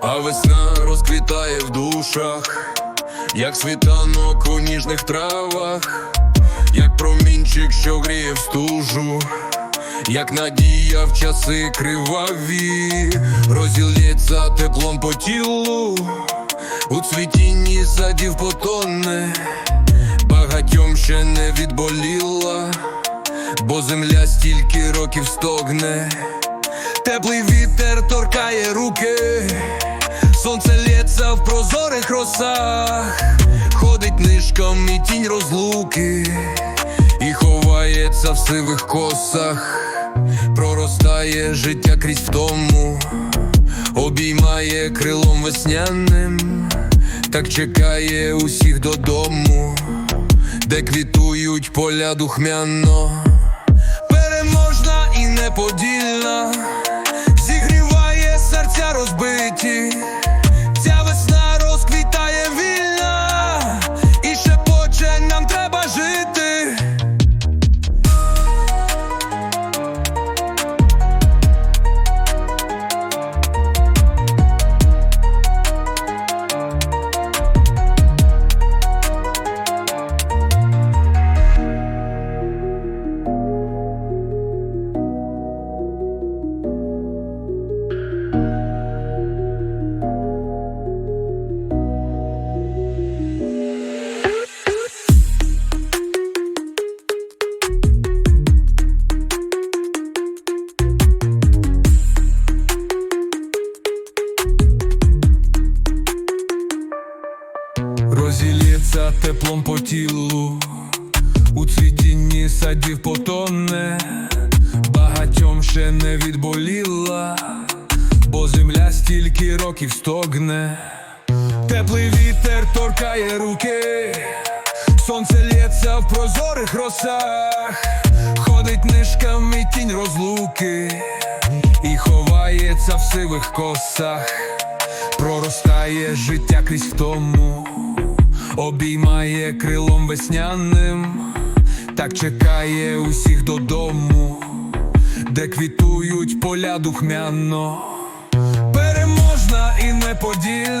А весна розквітає в душах, як світанок у ніжних травах, як промінчик, що гріє в стужу, як надія в часи криваві, розілється теплом по тілу, у цвітінні садів потоне, багатьом ще не відболіла, бо земля стільки років стогне. Теплий вітер торкає руки, сонце лється в прозорих росах, ходить нишком і тінь розлуки, і ховається в сивих косах, проростає життя крізь втому, обіймає крилом весняним, так чекає усіх додому, де квітують поля духмяно, переможна і неподільна Розілється теплом по тілу, у цвітінні садів потоне, багатьом ще не відболіла, бо земля стільки років стогне, теплий вітер торкає руки, сонце лється в прозорих росах, ходить нишкам і тінь розлуки, і ховається в сивих косах. Проростає життя крізь втому, обіймає крилом весняним, так чекає усіх додому, де квітують поля духмяно, переможна і неподільна,